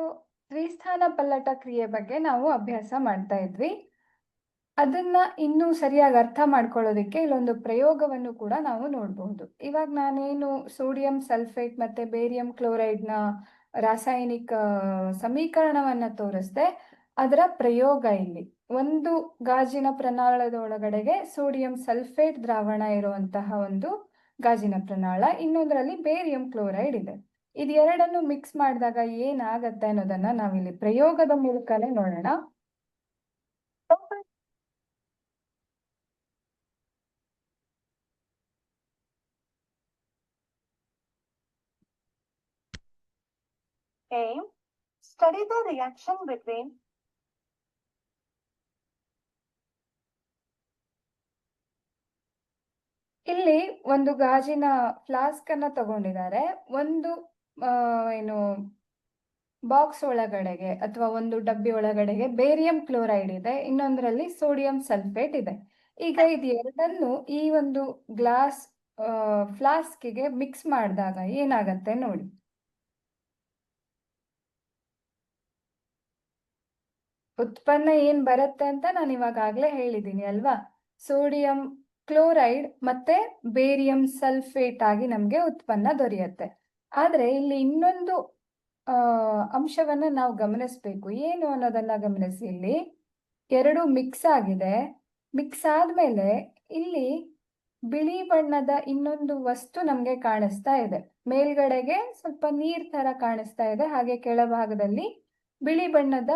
So ತ್ರಿಸ್ಥಾನ ಪಲ್ಲಟ ಕ್ರಿಯೆ ಬಗ್ಗೆ ನಾವು ಅಭ್ಯಾಸ ಮಾಡ್ತಾ ಇದ್ವಿ. ಅದನ್ನ ಇನ್ನೂ ಸರಿಯಾಗಿ ಅರ್ಥ ಮಾಡ್ಕೊಳ್ಳೋದಕ್ಕೆ ಇಲ್ಲೊಂದು ಪ್ರಯೋಗವನ್ನು ಕೂಡ ನಾವು ನೋಡಬಹುದು. ಇವಾಗ ನಾನೇನು ಸೋಡಿಯಂ ಸಲ್ಫೇಟ್ ಮತ್ತೆ ಬೇರಿಯಂ ಕ್ಲೋರೈಡ್ನ ರಾಸಾಯನಿಕ ಸಮೀಕರಣವನ್ನ ತೋರಿಸ್ದೆ, ಅದರ ಪ್ರಯೋಗ ಇಲ್ಲಿ. ಒಂದು ಗಾಜಿನ ಪ್ರನಾಳದ ಒಳಗಡೆಗೆ ಸೋಡಿಯಂ ಸಲ್ಫೇಟ್ ದ್ರಾವಣ ಇರುವಂತಹ ಒಂದು ಗಾಜಿನ ಪ್ರನಾಳ, ಇನ್ನೊಂದರಲ್ಲಿ ಬೇರಿಯಂ ಕ್ಲೋರೈಡ್ ಇದೆ. ಇದು ಎರಡನ್ನು ಮಿಕ್ಸ್ ಮಾಡಿದಾಗ ಏನಾಗತ್ತೆ ಅನ್ನೋದನ್ನ ನಾವಿಲ್ಲಿ ಪ್ರಯೋಗದ ಮೂಲಕನೇ ನೋಡೋಣ Aim. Study the reaction between ಇಲ್ಲಿ ಒಂದು ಗಾಜಿನ ಫ್ಲಾಸ್ಕ್ ಅನ್ನ ತಗೊಂಡಿದ್ದಾರೆ ಒಂದು ಏನು ಬಾಕ್ಸ್ ಒಳಗಡೆಗೆ ಅಥವಾ ಒಂದು ಡಬ್ಬಿ ಒಳಗಡೆಗೆ ಬೇರಿಯಂ ಕ್ಲೋರೈಡ್ ಇದೆ, ಇನ್ನೊಂದರಲ್ಲಿ ಸೋಡಿಯಂ ಸಲ್ಫೇಟ್ ಇದೆ. ಈಗ ಇದು ಎರಡನ್ನು ಈ ಒಂದು ಗ್ಲಾಸ್ ಫ್ಲಾಸ್ಕಿಗೆ ಮಿಕ್ಸ್ ಮಾಡಿದಾಗ ಏನಾಗತ್ತೆ ನೋಡಿ. ಉತ್ಪನ್ನ ಏನ್ ಬರುತ್ತೆ ಅಂತ ನಾನು ಇವಾಗಾಗ್ಲೇ ಹೇಳಿದ್ದೀನಿ ಅಲ್ವಾ? ಸೋಡಿಯಂ ಕ್ಲೋರೈಡ್ ಮತ್ತೆ ಬೇರಿಯಂ ಸಲ್ಫೇಟ್ ಆಗಿ ನಮ್ಗೆ ಉತ್ಪನ್ನ ದೊರೆಯುತ್ತೆ. ಆದ್ರೆ ಇಲ್ಲಿ ಇನ್ನೊಂದು, ಆ, ಅಂಶವನ್ನ ನಾವು ಗಮನಿಸ್ಬೇಕು. ಏನು ಅನ್ನೋದನ್ನ ಗಮನಿಸಿ ಇಲ್ಲಿ. ಎರಡು ಮಿಕ್ಸ್ ಆಗಿದೆ. ಮಿಕ್ಸ್ ಆದ್ಮೇಲೆ ಇಲ್ಲಿ ಬಿಳಿ ಬಣ್ಣದ ಇನ್ನೊಂದು ವಸ್ತು ನಮ್ಗೆ ಕಾಣಿಸ್ತಾ ಇದೆ. ಮೇಲ್ಗಡೆಗೆ ಸ್ವಲ್ಪ ನೀರ್ ತರ ಕಾಣಿಸ್ತಾ ಇದೆ. ಹಾಗೆ ಕೆಳಭಾಗದಲ್ಲಿ ಬಿಳಿ ಬಣ್ಣದ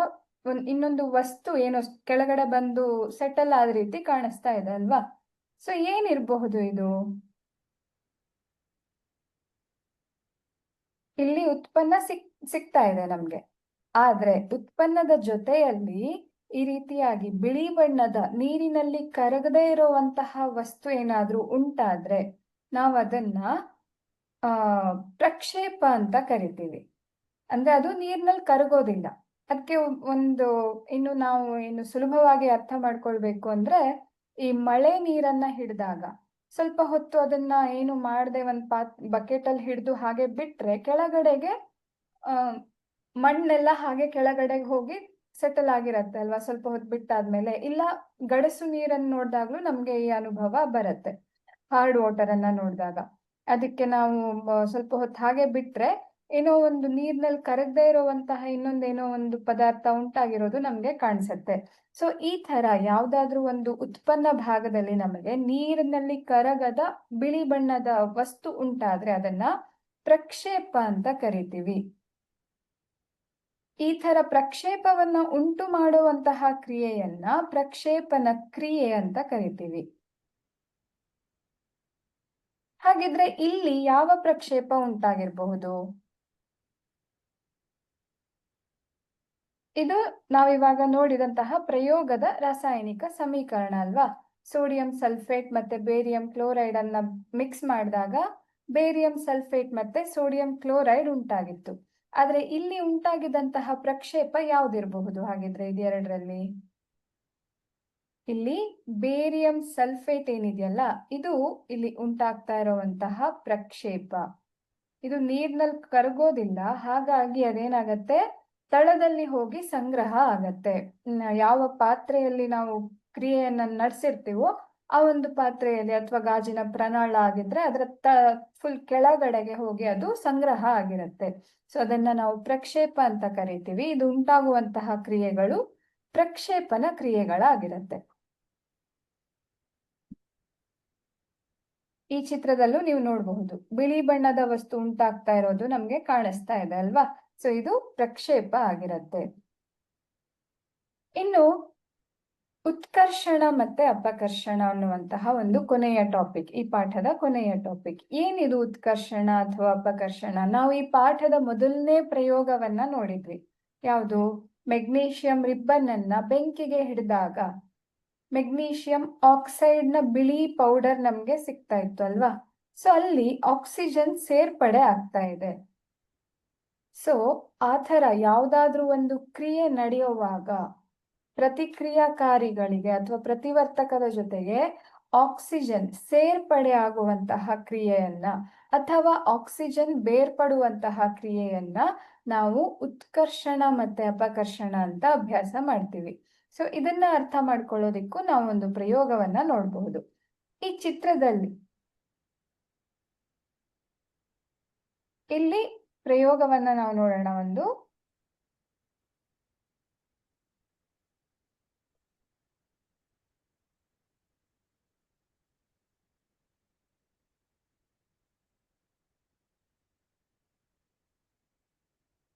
ಒಂದ್ ಇನ್ನೊಂದು ವಸ್ತು ಏನೋ ಕೆಳಗಡೆ ಬಂದು ಸೆಟಲ್ ಆದ ರೀತಿ ಕಾಣಿಸ್ತಾ ಇದೆ ಅಲ್ವಾ? ಸೊ ಏನಿರಬಹುದು ಇದು? ಇಲ್ಲಿ ಉತ್ಪನ್ನ ಸಿಕ್ ಸಿಗ್ತಾ ಇದೆ ನಮ್ಗೆ. ಆದ್ರೆ ಉತ್ಪನ್ನದ ಜೊತೆಯಲ್ಲಿ ಈ ರೀತಿಯಾಗಿ ಬಿಳಿ ಬಣ್ಣದ ನೀರಿನಲ್ಲಿ ಕರಗದೆ ಇರುವಂತಹ ವಸ್ತು ಏನಾದ್ರೂ ಉಂಟಾದ್ರೆ ನಾವು ಅದನ್ನ ಆ, ಪ್ರಕ್ಷೇಪ ಅಂತ ಕರಿತೀವಿ. ಅಂದ್ರೆ ಅದು ನೀರಿನಲ್ಲಿ ಕರಗೋದಿಲ್ಲ. ಅದಕ್ಕೆ ಒಂದು ಇನ್ನು ನಾವು ಇನ್ನು ಸುಲಭವಾಗಿ ಅರ್ಥ ಮಾಡ್ಕೊಳ್ಬೇಕು ಅಂದ್ರೆ ಈ ಮಳೆ ನೀರನ್ನ ಹಿಡಿದಾಗ. ಸ್ವಲ್ಪ ಹೊತ್ತು ಅದನ್ನ ಏನು ಮಾಡದೆ ಒಂದ್ ಪಾತ್ ಬಕೆಟ್ ಅಲ್ಲಿ ಹಿಡಿದು ಹಾಗೆ ಬಿಟ್ರೆ ಕೆಳಗಡೆಗೆ ಮಣ್ಣೆಲ್ಲ ಹಾಗೆ ಕೆಳಗಡೆಗೆ ಹೋಗಿ ಸೆಟಲ್ ಆಗಿರತ್ತೆ ಅಲ್ವಾ? ಸ್ವಲ್ಪ ಹೊತ್ತು ಬಿಟ್ಟಾದ್ಮೇಲೆ. ಇಲ್ಲ, ಗಡಸು ನೀರನ್ನು ನೋಡಿದಾಗ್ಲೂ ನಮ್ಗೆ ಈ ಅನುಭವ ಬರುತ್ತೆ. ಹಾರ್ಡ್ ವಾಟರ್ ಅನ್ನ ನೋಡಿದಾಗ. ಅದಕ್ಕೆ ನಾವು ಸ್ವಲ್ಪ ಹೊತ್ತು ಹಾಗೆ ಬಿಟ್ರೆ ಏನೋ ಒಂದು ನೀರ್ನಲ್ಲಿ ಕರಗದೆ ಇರುವಂತಹ ಇನ್ನೊಂದೇನೋ ಒಂದು ಪದಾರ್ಥ ಉಂಟಾಗಿರೋದು ನಮ್ಗೆ ಕಾಣಿಸುತ್ತೆ. ಸೊ ಈ ತರ ಯಾವ್ದಾದ್ರೂ ಒಂದು ಉತ್ಪನ್ನ ಭಾಗದಲ್ಲಿ ನಮಗೆ ನೀರಿನಲ್ಲಿ ಕರಗದ ಬಿಳಿ ಬಣ್ಣದ ವಸ್ತು ಉಂಟಾದ್ರೆ ಅದನ್ನ ಪ್ರಕ್ಷೇಪ ಅಂತ ಕರಿತೀವಿ. ಈ ತರ ಪ್ರಕ್ಷೇಪವನ್ನ ಉಂಟು ಮಾಡುವಂತಹ ಕ್ರಿಯೆಯನ್ನ ಪ್ರಕ್ಷೇಪನ ಕ್ರಿಯೆ ಅಂತ ಕರಿತೀವಿ. ಹಾಗಿದ್ರೆ ಇಲ್ಲಿ ಯಾವ ಪ್ರಕ್ಷೇಪ ಉಂಟಾಗಿರಬಹುದು? ಇದು ನಾವಿವಾಗ ನೋಡಿದಂತಹ ಪ್ರಯೋಗದ ರಾಸಾಯನಿಕ ಸಮೀಕರಣ ಅಲ್ವಾ? ಸೋಡಿಯಂ ಸಲ್ಫೇಟ್ ಮತ್ತೆ ಬೇರಿಯಂ ಕ್ಲೋರೈಡ್ ಅನ್ನ ಮಿಕ್ಸ್ ಮಾಡಿದಾಗ ಬೇರಿಯಂ ಸಲ್ಫೇಟ್ ಮತ್ತೆ ಸೋಡಿಯಂ ಕ್ಲೋರೈಡ್ ಉಂಟಾಗಿತ್ತು. ಆದ್ರೆ ಇಲ್ಲಿ ಉಂಟಾಗಿದ್ದಂತಹ ಪ್ರಕ್ಷೇಪ ಯಾವ್ದಿರಬಹುದು ಹಾಗಿದ್ರೆ ಇದೆರಡರಲ್ಲಿ ಇಲ್ಲಿ ಬೇರಿಯಂ ಸಲ್ಫೇಟ್ ಏನಿದೆಯಲ್ಲ, ಇದು ಇಲ್ಲಿ ಉಂಟಾಗ್ತಾ ಇರುವಂತಹ ಪ್ರಕ್ಷೇಪ. ಇದು ನೀರ್ನಲ್ಲಿ ಕರಗೋದಿಲ್ಲ, ಹಾಗಾಗಿ ಅದೇನಾಗತ್ತೆ? ತಳದಲ್ಲಿ ಹೋಗಿ ಸಂಗ್ರಹ ಆಗತ್ತೆ. ಯಾವ ಪಾತ್ರೆಯಲ್ಲಿ ನಾವು ಕ್ರಿಯೆಯನ್ನ ನಡೆಸಿರ್ತೀವೋ ಆ ಒಂದು ಪಾತ್ರೆಯಲ್ಲಿ ಅಥವಾ ಗಾಜಿನ ಪ್ರನಾಳ ಆಗಿದ್ರೆ ಅದರ ತ ಫುಲ್ ಕೆಳಗಡೆಗೆ ಹೋಗಿ ಅದು ಸಂಗ್ರಹ ಆಗಿರುತ್ತೆ. ಸೊ ಅದನ್ನ ನಾವು ಪ್ರಕ್ಷೇಪ ಅಂತ ಕರಿತೀವಿ. ಇದು ಉಂಟಾಗುವಂತಹ ಕ್ರಿಯೆಗಳು ಪ್ರಕ್ಷೇಪನ ಕ್ರಿಯೆಗಳಾಗಿರುತ್ತೆ. ಈ ಚಿತ್ರದಲ್ಲೂ ನೀವು ನೋಡಬಹುದು. ಬಿಳಿ ಬಣ್ಣದ ವಸ್ತು ಉಂಟಾಗ್ತಾ ಇರೋದು ನಮ್ಗೆ ಕಾಣಿಸ್ತಾ ಇದೆ ಅಲ್ವಾ? ಸೊ ಇದು ಪ್ರಕ್ಷೇಪ ಆಗಿರತ್ತೆ. ಇನ್ನು ಉತ್ಕರ್ಷಣ ಮತ್ತೆ ಅಪಕರ್ಷಣ ಅನ್ನುವಂತಹ ಒಂದು ಕೊನೆಯ ಟಾಪಿಕ್ ಈ ಪಾಠದ ಕೊನೆಯ ಟಾಪಿಕ್ ಏನಿದು ಉತ್ಕರ್ಷಣ ಅಥವಾ ಅಪಕರ್ಷಣ? ನಾವು ಈ ಪಾಠದ ಮೊದಲನೇ ಪ್ರಯೋಗವನ್ನ ನೋಡಿದ್ವಿ. ಯಾವುದು? ಮೆಗ್ನೀಷಿಯಂ ರಿಬ್ಬನ್ ಅನ್ನ ಬೆಂಕಿಗೆ ಹಿಡಿದಾಗ. ಮೆಗ್ನೀಷಿಯಂ ಆಕ್ಸೈಡ್ನ ಬಿಳಿ ಪೌಡರ್ ನಮ್ಗೆ ಸಿಗ್ತಾ ಇತ್ತು ಅಲ್ವಾ? ಸೊ ಅಲ್ಲಿ ಆಕ್ಸಿಜನ್ ಸೇರ್ಪಡೆ ಆಗ್ತಾ ಇದೆ. ಸೊ ಆ ಥರ ಯಾವುದಾದ್ರೂ ಒಂದು ಕ್ರಿಯೆ ನಡೆಯುವಾಗ ಪ್ರತಿಕ್ರಿಯಾಕಾರಿಗಳಿಗೆ ಅಥವಾ ಪ್ರತಿವರ್ತಕದ ಜೊತೆಗೆ ಆಕ್ಸಿಜನ್ ಸೇರ್ಪಡೆ ಆಗುವಂತಹ ಕ್ರಿಯೆಯನ್ನ ಅಥವಾ ಆಕ್ಸಿಜನ್ ಬೇರ್ಪಡುವಂತಹ ಕ್ರಿಯೆಯನ್ನ ನಾವು ಉತ್ಕರ್ಷಣ ಮತ್ತೆ ಅಪಕರ್ಷಣ ಅಂತ ಅಭ್ಯಾಸ ಮಾಡ್ತೀವಿ. ಸೊ ಇದನ್ನ ಅರ್ಥ ಮಾಡ್ಕೊಳ್ಳೋದಿಕ್ಕೂ ನಾವು ಒಂದು ಪ್ರಯೋಗವನ್ನ ನೋಡಬಹುದು. ಈ ಚಿತ್ರದಲ್ಲಿ ಇಲ್ಲಿ ಪ್ರಯೋಗವನ್ನ ನಾವು ನೋಡೋಣ ಒಂದು.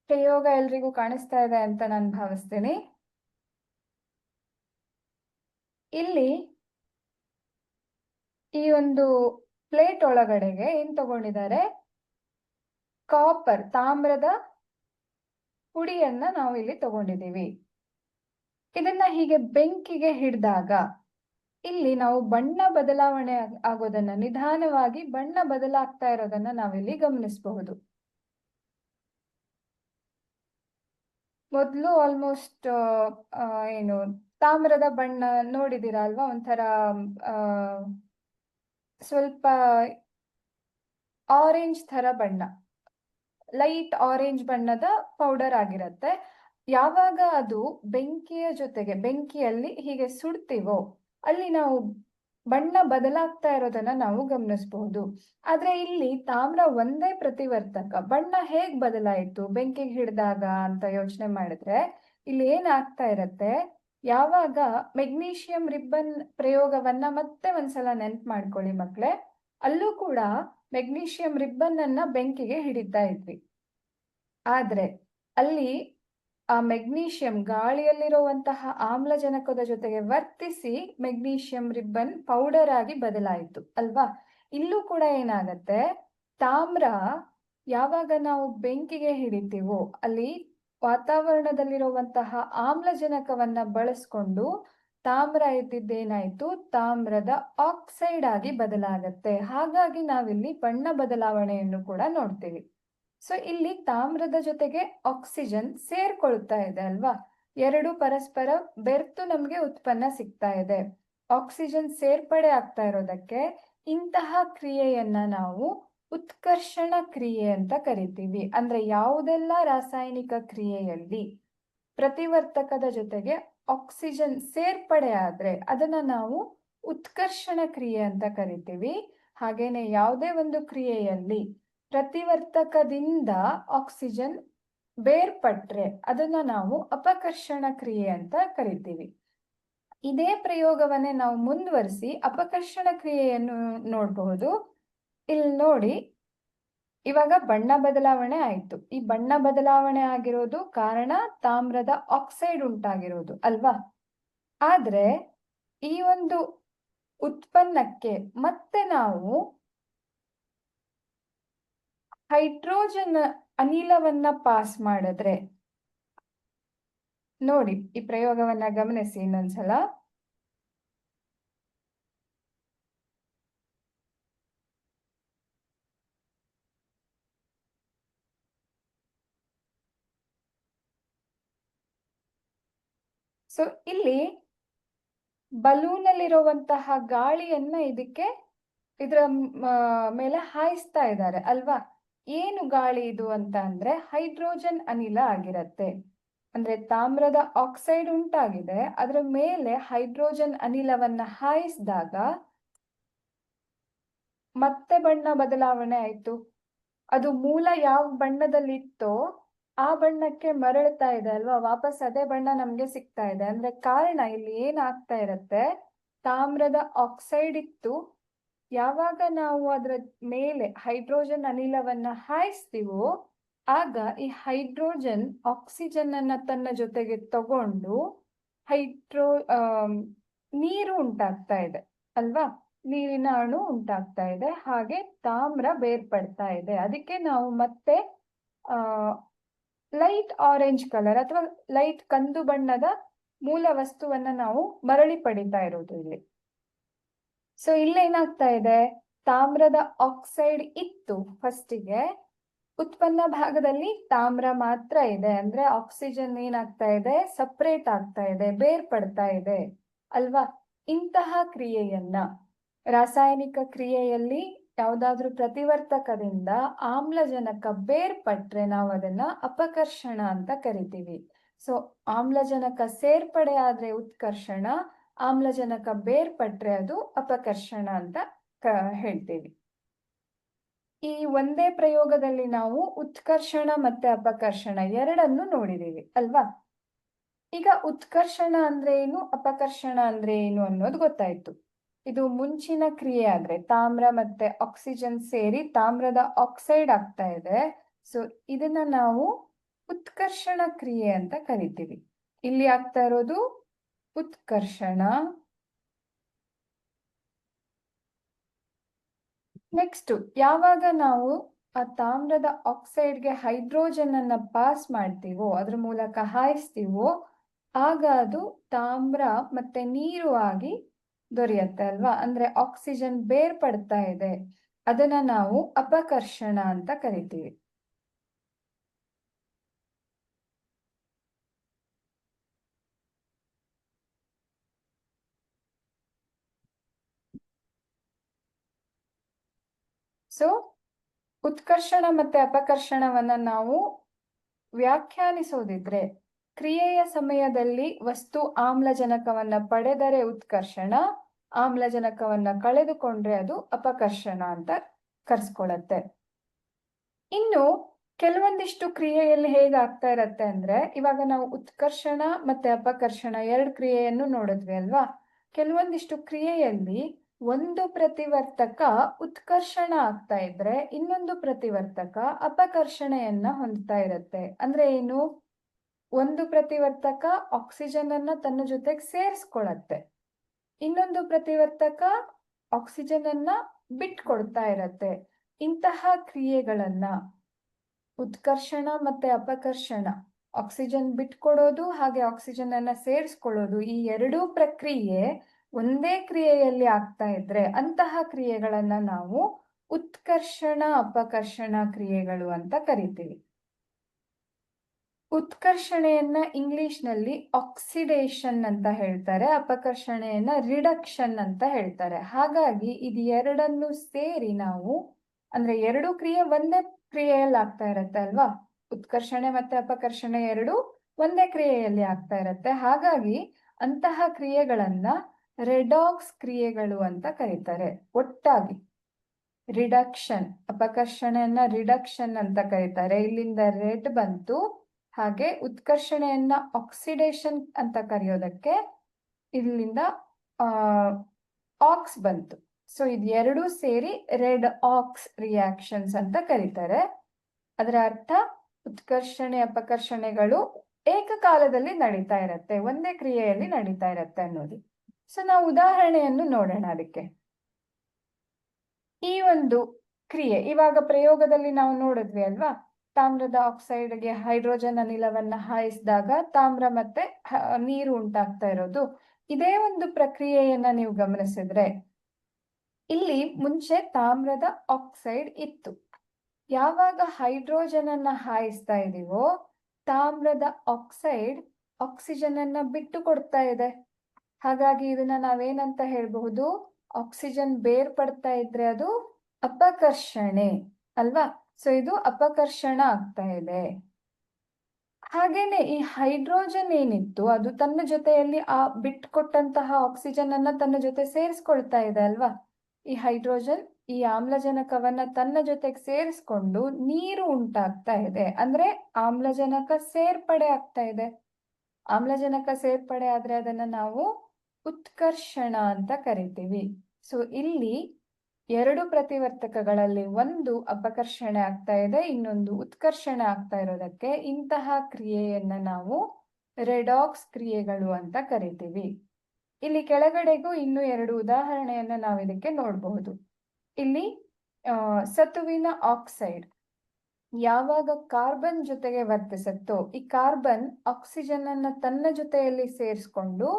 ಪ್ರಯೋಗ ಎಲ್ರಿಗೂ ಕಾಣಿಸ್ತಾ ಇದೆ ಅಂತ ನಾನು ಭಾವಿಸ್ತೀನಿ. ಇಲ್ಲಿ ಈ ಒಂದು ಪ್ಲೇಟ್ ಒಳಗಡೆಗೆ ಏನ್ ತಗೊಂಡಿದ್ದಾರೆ? ಕಾಪರ್ ತಾಮ್ರದ ಪುಡಿಯನ್ನ ನಾವು ಇಲ್ಲಿ ತಗೊಂಡಿದ್ದೀವಿ. ಇದನ್ನ ಹೀಗೆ ಬೆಂಕಿಗೆ ಹಿಡಿದಾಗ ಇಲ್ಲಿ ನಾವು ಬಣ್ಣ ಬದಲಾವಣೆ ಆಗ್- ಆಗೋದನ್ನ, ನಿಧಾನವಾಗಿ ಬಣ್ಣ ಬದಲಾಗ್ತಾ ಇರೋದನ್ನ ನಾವಿಲ್ಲಿ ಗಮನಿಸಬಹುದು. ಮೊದಲು ಆಲ್ಮೋಸ್ಟ್ ಏನು ತಾಮ್ರದ ಬಣ್ಣ ನೋಡಿದಿರ ಅಲ್ವಾ? ಒಂಥರ ಸ್ವಲ್ಪ ಆರೆಂಜ್ ಥರ ಬಣ್ಣ. ಲೈಟ್ ಆರೆಂಜ್ ಬಣ್ಣದ ಪೌಡರ್ ಆಗಿರತ್ತೆ. ಯಾವಾಗ ಅದು ಬೆಂಕಿಯ ಜೊತೆಗೆ, ಬೆಂಕಿಯಲ್ಲಿ ಹೀಗೆ ಸುಡ್ತೀವೋ, ಅಲ್ಲಿ ನಾವು ಬಣ್ಣ ಬದಲಾಗ್ತಾ ಇರೋದನ್ನ ನಾವು ಗಮನಿಸಬಹುದು ಆದ್ರೆ ಇಲ್ಲಿ ತಾಮ್ರ ಒಂದೇ ಪ್ರತಿವರ್ತಕ, ಬಣ್ಣ ಹೇಗ್ ಬದಲಾಯಿತು, ಬೆಂಕಿಗೆ ಹಿಡಿದಾಗ ಅಂತ ಯೋಚನೆ ಮಾಡಿದ್ರೆ, ಇಲ್ಲಿ ಏನಾಗ್ತಾ ಇರತ್ತೆ, ಯಾವಾಗ ಮೆಗ್ನೀಷಿಯಂ ರಿಬ್ಬನ್ ಪ್ರಯೋಗವನ್ನ ಮತ್ತೆ ಒಂದ್ಸಲ ನೆನ್ಪು ಮಾಡ್ಕೊಳ್ಳಿ ಮಕ್ಳೇ. ಅಲ್ಲೂ ಕೂಡ ಮೆಗ್ನೀಷಿಯಂ ರಿಬ್ಬನ್ ಅನ್ನ ಬೆಂಕಿಗೆ ಹಿಡಿತಾ ಇದ್ವಿ. ಆದ್ರೆ ಅಲ್ಲಿ ಆ ಮೆಗ್ನೀಷಿಯಂ ಗಾಳಿಯಲ್ಲಿರುವಂತಹ ಆಮ್ಲಜನಕದ ಜೊತೆಗೆ ವರ್ತಿಸಿ ಮೆಗ್ನೀಷಿಯಂ ರಿಬ್ಬನ್ ಪೌಡರ್ ಆಗಿ ಬದಲಾಯಿತು, ಅಲ್ವಾ? ಇಲ್ಲೂ ಕೂಡ ಏನಾಗತ್ತೆ, ತಾಮ್ರ ಯಾವಾಗ ನಾವು ಬೆಂಕಿಗೆ ಹಿಡಿತೀವೋ ಅಲ್ಲಿ ವಾತಾವರಣದಲ್ಲಿರುವಂತಹ ಆಮ್ಲಜನಕವನ್ನ ಬಳಸ್ಕೊಂಡು ತಾಮ್ರ ಇದ್ದಿದ್ದೇನಾಯ್ತು? ತಾಮ್ರದ ಆಕ್ಸೈಡ್ ಆಗಿ ಬದಲಾಗತ್ತೆ. ಹಾಗಾಗಿ ನಾವಿಲ್ಲಿ ಬಣ್ಣ ಬದಲಾವಣೆಯನ್ನು ಕೂಡ ನೋಡ್ತೀವಿ. ಸೊ ಇಲ್ಲಿ ತಾಮ್ರದ ಜೊತೆಗೆ ಆಕ್ಸಿಜನ್ ಸೇರ್ಕೊಳ್ತಾ ಇದೆ ಅಲ್ವಾ? ಎರಡು ಪರಸ್ಪರ ಬೆರ್ತು ನಮ್ಗೆ ಉತ್ಪನ್ನ ಸಿಗ್ತಾ ಇದೆ. ಆಕ್ಸಿಜನ್ ಸೇರ್ಪಡೆ ಆಗ್ತಾ ಇರೋದಕ್ಕೆ ಇಂತಹ ಕ್ರಿಯೆಯನ್ನ ನಾವು ಉತ್ಕರ್ಷಣ ಕ್ರಿಯೆ ಅಂತ ಕರಿತೀವಿ. ಅಂದ್ರೆ ಯಾವುದೆಲ್ಲ ರಾಸಾಯನಿಕ ಕ್ರಿಯೆಯಲ್ಲಿ ಪ್ರತಿವರ್ತಕದ ಜೊತೆಗೆ ಆಕ್ಸಿಜನ್ ಸೇರ್ಪಡೆ ಆದ್ರೆ ಅದನ್ನ ನಾವು ಉತ್ಕರ್ಷಣ ಕ್ರಿಯೆ ಅಂತ ಕರಿತೀವಿ. ಹಾಗೇನೆ ಯಾವುದೇ ಒಂದು ಕ್ರಿಯೆಯಲ್ಲಿ ಪ್ರತಿವರ್ತಕದಿಂದ ಆಕ್ಸಿಜನ್ ಬೇರ್ಪಟ್ರೆ ಅದನ್ನ ನಾವು ಅಪಕರ್ಷಣ ಕ್ರಿಯೆ ಅಂತ ಕರಿತೀವಿ. ಇದೇ ಪ್ರಯೋಗವನ್ನೇ ನಾವು ಮುಂದುವರಿಸಿ ಅಪಕರ್ಷಣ ಕ್ರಿಯೆಯನ್ನು ನೋಡಬಹುದು. ಇಲ್ಲಿ ನೋಡಿ ಇವಾಗ ಬಣ್ಣ ಬದಲಾವಣೆ ಆಯ್ತು. ಈ ಬಣ್ಣ ಬದಲಾವಣೆ ಆಗಿರೋದು ಕಾರಣ ತಾಮ್ರದ ಆಕ್ಸೈಡ್ ಉಂಟಾಗಿರೋದು ಅಲ್ವಾ? ಆದ್ರೆ ಈ ಒಂದು ಉತ್ಪನ್ನಕ್ಕೆ ಮತ್ತೆ ನಾವು ಹೈಡ್ರೋಜನ್ ಅನಿಲವನ್ನ ಪಾಸ್ ಮಾಡಿದ್ರೆ ನೋಡಿ ಈ ಪ್ರಯೋಗವನ್ನ ಗಮನಿಸಿ ಇನ್ನೊಂದ್ಸಲ. ಸೊ ಇಲ್ಲಿ ಬಲೂನ್ ಅಲ್ಲಿರುವಂತಹ ಗಾಳಿಯನ್ನ ಇದಕ್ಕೆ ಇದರ ಮೇಲೆ ಹಾಯಿಸ್ತಾ ಇದ್ದಾರೆ, ಅಲ್ವಾ? ಏನು ಗಾಳಿ ಇದು ಅಂತ ಅಂದ್ರೆ ಹೈಡ್ರೋಜನ್ ಅನಿಲ ಆಗಿರತ್ತೆ. ಅಂದ್ರೆ ತಾಮ್ರದ ಆಕ್ಸೈಡ್ ಉಂಟಾಗಿದೆ, ಅದರ ಮೇಲೆ ಹೈಡ್ರೋಜನ್ ಅನಿಲವನ್ನ ಹಾಯಿಸಿದಾಗ ಮತ್ತೆ ಬಣ್ಣ ಬದಲಾವಣೆ ಆಯ್ತು. ಅದು ಮೂಲ ಯಾವ ಬಣ್ಣದಲ್ಲಿತ್ತೋ ಆ ಬಣ್ಣಕ್ಕೆ ಮರಳ್ತಾ ಇದೆ ಅಲ್ವಾ? ವಾಪಸ್ ಅದೇ ಬಣ್ಣ ನಮ್ಗೆ ಸಿಗ್ತಾ ಇದೆ. ಅಂದ್ರೆ ಕಾರಣ ಇಲ್ಲಿ ಏನಾಗ್ತಾ ಇರತ್ತೆ? ತಾಮ್ರದ ಆಕ್ಸೈಡ್ ಇತ್ತು. ಯಾವಾಗ ನಾವು ಅದರ ಮೇಲೆ ಹೈಡ್ರೋಜನ್ ಅನಿಲವನ್ನ ಹಾಯಿಸ್ತೀವೋ, ಆಗ ಈ ಹೈಡ್ರೋಜನ್ ಆಕ್ಸಿಜನ್ ಅನ್ನ ತನ್ನ ಜೊತೆಗೆ ತಗೊಂಡು ಹೈಡ್ರೋ ನೀರು ಉಂಟಾಗ್ತಾ ಇದೆ ಅಲ್ವಾ? ನೀರಿನ ಅಣು ಉಂಟಾಗ್ತಾ ಇದೆ. ಹಾಗೆ ತಾಮ್ರ ಬೇರ್ಪಡ್ತಾ ಇದೆ. ಅದಕ್ಕೆ ನಾವು ಮತ್ತೆ, ಆ ಲೈಟ್ ಆರೆಂಜ್ ಕಲರ್ ಅಥವಾ ಲೈಟ್ ಕಂದು ಬಣ್ಣದ ಮೂಲ ವಸ್ತುವನ್ನ ನಾವು ಮರಳಿ ಪಡಿತಾ ಇರೋದು ಇಲ್ಲಿ. ಸೊ ಇಲ್ಲೇನಾಗ್ತಾ ಇದೆ? ತಾಮ್ರದ ಆಕ್ಸೈಡ್ ಇತ್ತು ಫಸ್ಟಿಗೆ. ಉತ್ಪನ್ನ ಭಾಗದಲ್ಲಿ ತಾಮ್ರ ಮಾತ್ರ ಇದೆ. ಅಂದ್ರೆ ಆಕ್ಸಿಜನ್ ಏನಾಗ್ತಾ ಇದೆ? ಸಪ್ರೇಟ್ ಆಗ್ತಾ ಇದೆ, ಬೇರ್ಪಡ್ತಾ ಇದೆ ಅಲ್ವಾ? ಇಂತಹ ಕ್ರಿಯೆಯನ್ನ, ರಾಸಾಯನಿಕ ಕ್ರಿಯೆಯಲ್ಲಿ ಯಾವುದಾದ್ರೂ ಪ್ರತಿವರ್ತಕದಿಂದ ಆಮ್ಲಜನಕ ಬೇರ್ಪಟ್ರೆ ನಾವು ಅದನ್ನ ಅಪಕರ್ಷಣ ಅಂತ ಕರಿತೀವಿ. ಸೊ ಆಮ್ಲಜನಕ ಸೇರ್ಪಡೆ ಆದ್ರೆ ಉತ್ಕರ್ಷಣ, ಆಮ್ಲಜನಕ ಬೇರ್ಪಟ್ರೆ ಅದು ಅಪಕರ್ಷಣ ಅಂತ ಹೇಳ್ತೀವಿ. ಈ ಒಂದೇ ಪ್ರಯೋಗದಲ್ಲಿ ನಾವು ಉತ್ಕರ್ಷಣ ಮತ್ತೆ ಅಪಕರ್ಷಣ ಎರಡನ್ನು ನೋಡಿದೀವಿ, ಅಲ್ವಾ? ಈಗ ಉತ್ಕರ್ಷಣ ಅಂದ್ರೆ ಏನು, ಅಪಕರ್ಷಣ ಅಂದ್ರೆ ಏನು ಅನ್ನೋದು ಗೊತ್ತಾಯ್ತು. ಇದು ಮುಂಚಿನ ಕ್ರಿಯೆ ಆದ್ರೆ ತಾಮ್ರ ಮತ್ತೆ ಆಕ್ಸಿಜನ್ ಸೇರಿ ತಾಮ್ರದ ಆಕ್ಸೈಡ್ ಆಗ್ತಾ ಇದೆ. ಸೊ ಇದನ್ನ ನಾವು ಉತ್ಕರ್ಷಣ ಕ್ರಿಯೆ ಅಂತ ಕರಿತೀವಿ. ಇಲ್ಲಿ ಆಗ್ತಾ ಇರೋದು ಉತ್ಕರ್ಷಣ. ನೆಕ್ಸ್ಟ್ ಯಾವಾಗ ನಾವು ಆ ತಾಮ್ರದ ಆಕ್ಸೈಡ್ಗೆ ಹೈಡ್ರೋಜನ್ ಅನ್ನ ಪಾಸ್ ಮಾಡ್ತೀವೋ, ಅದ್ರ ಮೂಲಕ ಹಾಯಿಸ್ತೀವೋ, ಆಗ ಅದು ತಾಮ್ರ ಮತ್ತೆ ನೀರು ಆಗಿ ದೊರೆಯುತ್ತೆ ಅಲ್ವಾ? ಅಂದ್ರೆ ಆಕ್ಸಿಜನ್ ಬೇರ್ಪಡ್ತಾ ಇದೆ. ಅದನ್ನ ನಾವು ಅಪಕರ್ಷಣ ಅಂತ ಕರಿತೀವಿ. ಸೊ ಉತ್ಕರ್ಷಣ ಮತ್ತೆ ಅಪಕರ್ಷಣವನ್ನ ನಾವು ವ್ಯಾಖ್ಯಾನಿಸೋದಿದ್ರೆ ಕ್ರಿಯೆಯ ಸಮಯದಲ್ಲಿ ವಸ್ತು ಆಮ್ಲಜನಕವನ್ನ ಪಡೆದರೆ ಉತ್ಕರ್ಷಣ, ಆಮ್ಲಜನಕವನ್ನ ಕಳೆದುಕೊಂಡ್ರೆ ಅದು ಅಪಕರ್ಷಣ ಅಂತ ಕರ್ಸ್ಕೊಳತ್ತೆ. ಇನ್ನು ಕೆಲವೊಂದಿಷ್ಟು ಕ್ರಿಯೆಯಲ್ಲಿ ಹೇಗಾಗ್ತಾ ಇರತ್ತೆ ಅಂದ್ರೆ, ಇವಾಗ ನಾವು ಉತ್ಕರ್ಷಣ ಮತ್ತೆ ಅಪಕರ್ಷಣ ಎರಡು ಕ್ರಿಯೆಯನ್ನು ನೋಡಿದ್ವಿ ಅಲ್ವಾ? ಕೆಲವೊಂದಿಷ್ಟು ಕ್ರಿಯೆಯಲ್ಲಿ ಒಂದು ಪ್ರತಿವರ್ತಕ ಉತ್ಕರ್ಷಣ ಆಗ್ತಾ ಇದ್ರೆ ಇನ್ನೊಂದು ಪ್ರತಿವರ್ತಕ ಅಪಕರ್ಷಣೆಯನ್ನ ಹೊಂದ್ತಾ ಇರತ್ತೆ. ಅಂದ್ರೆ ಏನು? ಒಂದು ಪ್ರತಿವರ್ತಕ ಆಕ್ಸಿಜನ್ ಅನ್ನ ತನ್ನ ಜೊತೆಗೆ ಸೇರಿಸ್ಕೊಳತ್ತೆ. ಇನ್ನೊಂದು ಪ್ರತಿವರ್ತಕ ಆಕ್ಸಿಜನ್ ಅನ್ನ ಬಿಟ್ಕೊಡ್ತಾ ಇರತ್ತೆ. ಇಂತಹ ಕ್ರಿಯೆಗಳನ್ನ ಉತ್ಕರ್ಷಣ ಮತ್ತೆ ಅಪಕರ್ಷಣ ಆಕ್ಸಿಜನ್ ಬಿಟ್ಕೊಡೋದು ಹಾಗೆ ಆಕ್ಸಿಜನ್ ಅನ್ನ ಸೇರಿಸ್ಕೊಳ್ಳೋದು ಈ ಎರಡೂ ಪ್ರಕ್ರಿಯೆ ಒಂದೇ ಕ್ರಿಯೆಯಲ್ಲಿ ಆಗ್ತಾ ಇದ್ರೆ ಅಂತಹ ಕ್ರಿಯೆಗಳನ್ನ ನಾವು ಉತ್ಕರ್ಷಣ, ಅಪಕರ್ಷಣ ಕ್ರಿಯೆಗಳು ಅಂತ ಕರಿತೀವಿ. ಉತ್ಕರ್ಷಣೆಯನ್ನ ಇಂಗ್ಲಿಷ್ನಲ್ಲಿ ಆಕ್ಸಿಡೇಷನ್ ಅಂತ ಹೇಳ್ತಾರೆ, ಅಪಕರ್ಷಣೆಯನ್ನ ರಿಡಕ್ಷನ್ ಅಂತ ಹೇಳ್ತಾರೆ. ಹಾಗಾಗಿ ಇದು ಎರಡನ್ನು ಸೇರಿ ನಾವು, ಅಂದ್ರೆ ಎರಡು ಕ್ರಿಯೆ ಒಂದೇ ಕ್ರಿಯೆಯಲ್ಲಿ ಆಗ್ತಾ ಇರತ್ತೆ ಅಲ್ವಾ? ಉತ್ಕರ್ಷಣೆ ಮತ್ತೆ ಅಪಕರ್ಷಣೆ ಎರಡು ಒಂದೇ ಕ್ರಿಯೆಯಲ್ಲಿ ಆಗ್ತಾ ಇರತ್ತೆ. ಹಾಗಾಗಿ ಅಂತಹ ಕ್ರಿಯೆಗಳನ್ನ ರೆಡಾಕ್ಸ್ ಕ್ರಿಯೆಗಳು ಅಂತ ಕರೀತಾರೆ. ಒಟ್ಟಾಗಿ ರಿಡಕ್ಷನ್ ಅಪಕರ್ಷಣೆಯನ್ನ ರಿಡಕ್ಷನ್ ಅಂತ ಕರೀತಾರೆ. ಇಲ್ಲಿಂದ ರೆಡ್ ಬಂತು ಹಾಗೆ ಉತ್ಕರ್ಷಣೆಯನ್ನ ಆಕ್ಸಿಡೇಷನ್ ಅಂತ ಕರೆಯೋದಕ್ಕೆ ಇಲ್ಲಿಂದ ಆಕ್ಸ್ ಬಂತು. ಸೊ ಇದು ಎರಡೂ ಸೇರಿ ರೆಡ್ ಆಕ್ಸ್ ರಿಯಾಕ್ಷನ್ಸ್ ಅಂತ ಕರೀತಾರೆ. ಅದರ ಅರ್ಥ, ಉತ್ಕರ್ಷಣೆ, ಅಪಕರ್ಷಣೆಗಳು ಏಕಕಾಲದಲ್ಲಿ ನಡೀತಾ ಇರತ್ತೆ, ಒಂದೇ ಕ್ರಿಯೆಯಲ್ಲಿ ನಡೀತಾ ಇರತ್ತೆ ಅನ್ನೋದು. ಸೊ ನಾವು ಉದಾಹರಣೆಯನ್ನು ನೋಡೋಣ ಅದಕ್ಕೆ. ಈ ಒಂದು ಕ್ರಿಯೆ, ಇವಾಗ ಪ್ರಯೋಗದಲ್ಲಿ ನಾವು ನೋಡಿದ್ವಿ ಅಲ್ವಾ? ತಾಮ್ರದ ಆಕ್ಸೈಡ್ಗೆ ಹೈಡ್ರೋಜನ್ ಅನಿಲವನ್ನ ಹಾಯಿಸಿದಾಗ ತಾಮ್ರ ಮತ್ತೆ ನೀರು ಉಂಟಾಗ್ತಾ ಇರೋದು. ಇದೇ ಒಂದು ಪ್ರಕ್ರಿಯೆಯನ್ನ ನೀವು ಗಮನಿಸಿದ್ರೆ ಇಲ್ಲಿ ಮುಂಚೆ ತಾಮ್ರದ ಆಕ್ಸೈಡ್ ಇತ್ತು. ಯಾವಾಗ ಹೈಡ್ರೋಜನ್ ಅನ್ನ ಹಾಯಿಸ್ತಾ ಇದೀವೋ ತಾಮ್ರದ ಆಕ್ಸೈಡ್ ಆಕ್ಸಿಜನ್ ಅನ್ನ ಬಿಟ್ಟು ಕೊಡ್ತಾ ಇದೆ. ಹಾಗಾಗಿ ಇದನ್ನ ನಾವೇನಂತ ಹೇಳ್ಬಹುದು? ಆಕ್ಸಿಜನ್ ಬೇರ್ಪಡ್ತಾ ಇದ್ರೆ ಅದು ಅಪಕರ್ಷಣೆ ಅಲ್ವಾ? ಸೊ ಇದು ಅಪಕರ್ಷಣ ಆಗ್ತಾ ಇದೆ. ಹಾಗೇನೆ ಈ ಹೈಡ್ರೋಜನ್ ಏನಿತ್ತು, ಅದು ತನ್ನ ಜೊತೆಯಲ್ಲಿ ಆ ಬಿಟ್ಕೊಟ್ಟಂತಹ ಆಕ್ಸಿಜನ್ ಅನ್ನ ತನ್ನ ಜೊತೆ ಸೇರಿಸ್ಕೊಳ್ತಾ ಇದೆ ಅಲ್ವಾ? ಈ ಹೈಡ್ರೋಜನ್ ಈ ಆಮ್ಲಜನಕವನ್ನ ತನ್ನ ಜೊತೆಗೆ ಸೇರಿಸ್ಕೊಂಡು ನೀರು ಉಂಟಾಗ್ತಾ ಇದೆ. ಅಂದ್ರೆ ಆಮ್ಲಜನಕ ಸೇರ್ಪಡೆ ಆಗ್ತಾ ಇದೆ. ಆಮ್ಲಜನಕ ಸೇರ್ಪಡೆ ಆದ್ರೆ ಅದನ್ನ ನಾವು ಉತ್ಕರ್ಷಣ ಅಂತ ಕರಿತೀವಿ. ಸೊ ಇಲ್ಲಿ ಎರಡು ಪ್ರತಿವರ್ತಕಗಳಲ್ಲಿ ಒಂದು ಅಪಕರ್ಷಣೆ ಆಗ್ತಾ ಇದೆ, ಇನ್ನೊಂದು ಉತ್ಕರ್ಷಣೆ ಆಗ್ತಾ ಇರೋದಕ್ಕೆ ಇಂತಹ ಕ್ರಿಯೆಯನ್ನ ನಾವು ರೆಡಾಕ್ಸ್ ಕ್ರಿಯೆಗಳು ಅಂತ ಕರಿತೀವಿ. ಇಲ್ಲಿ ಕೆಳಗಡೆಗೂ ಇನ್ನು ಎರಡು ಉದಾಹರಣೆಯನ್ನ ನಾವು ಇದಕ್ಕೆ ನೋಡಬಹುದು. ಇಲ್ಲಿ ಸತುವಿನ ಆಕ್ಸೈಡ್. ಯಾವಾಗ ಕಾರ್ಬನ್ ಜೊತೆಗೆ ವರ್ತಿಸುತ್ತೋ, ಈ ಕಾರ್ಬನ್ ಆಕ್ಸಿಜನ್ ಅನ್ನ ತನ್ನ ಜೊತೆಯಲ್ಲಿ ಸೇರಿಸ್ಕೊಂಡು